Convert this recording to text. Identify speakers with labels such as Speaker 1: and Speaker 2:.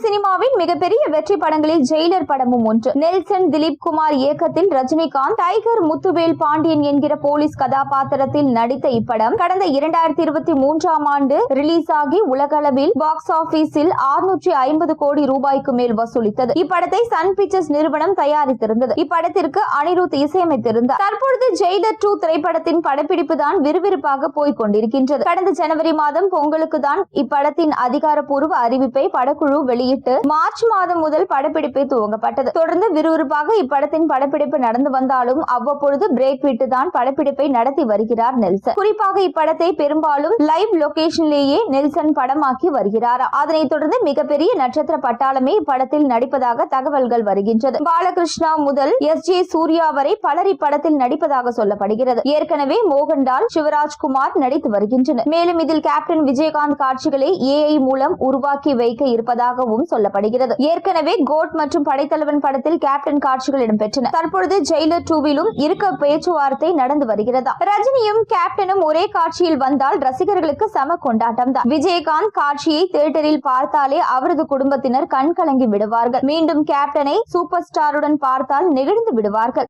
Speaker 1: சினிமாவின் மிகப்பெரிய வெற்றி படங்களில் ஜெயிலர் படமும் ஒன்று. நெல்சன் திலீப் குமார் இயக்கத்தில் ரஜினிகாந்த் டைகர் முத்துவேல் பாண்டியன் என்கிற போலீஸ் கதாபாத்திரத்தில் நடித்த இப்படம் கடந்த இரண்டாயிரத்தி இருபத்தி மூன்றாம் ஆண்டு ரிலீஸ் ஆகி உலகளவில் பாக்ஸ் ஆபீஸில் ஆறுநூற்றி ஐம்பது கோடி ரூபாய்க்கு மேல் வசூலித்தது. இப்படத்தை சன் பிக்சர்ஸ் நிறுவனம் தயாரித்திருந்தது. இப்படத்திற்கு அனிருத் இசையமைத்திருந்தார். தற்பொழுது ஜெயிலர் டூ திரைப்படத்தின் படப்பிடிப்பு தான் விறுவிறுப்பாக போய்க் கொண்டிருக்கின்றது. கடந்த ஜனவரி மாதம் பொங்கலுக்கு தான் இப்படத்தின் அதிகாரப்பூர்வ அறிவிப்பை படக்குழு வெளி வெளியிட்டு மார்ச் மாதம் முதல் படப்பிடிப்பை துவங்கப்பட்டது. தொடர்ந்து விறுவிறுப்பாக இப்படத்தின் படப்பிடிப்பு நடந்து வந்தாலும் அவ்வப்பொழுது பிரேக் விட்டு தான் படப்பிடிப்பை நடத்தி வருகிறார் நெல்சன். குறிப்பாக இப்படத்தை பெரும்பாலும் லைவ் லொகேஷனிலேயே நெல்சன் படமாக்கி வருகிறார்? அதனைத் தொடர்ந்து மிகப்பெரிய நட்சத்திர பட்டாளமே இப்படத்தில் நடிப்பதாக தகவல்கள் வருகின்றது. பாலகிருஷ்ணா முதல் எஸ். ஜே. சூர்யா வரை பலர் இப்படத்தில் நடிப்பதாக சொல்லப்படுகிறது. ஏற்கனவே மோகன்லால் சிவராஜ்குமார் நடித்து வருகின்றனர். மேலும் இதில் கேப்டன் விஜயகாந்த் காட்சிகளை ஏஐ மூலம் உருவாக்கி வைக்க இருப்பதாகவும் சொல்லப்படுகிறது. ஏற்கனவே கோட் மற்றும் படைத்தலைவன் படத்தில் கேப்டன் காட்சிகள் இடம்பெற்றன. தற்பொழுது ஜெயிலர் டூவிலும் இருக்க பேச்சுவார்த்தை நடந்து வருகிறதா? ரஜினியும் கேப்டனும் ஒரே காட்சியில் வந்தால் ரசிகர்களுக்கு சம கொண்டாட்டம் தான் விஜயகாந்த் காட்சியை தியேட்டரில் பார்த்தாலே அவரது குடும்பத்தினர் கண் கலங்கி விடுவார்கள். மீண்டும் கேப்டனை சூப்பர் ஸ்டாருடன் பார்த்தால் நெகிழ்ந்து விடுவார்கள்.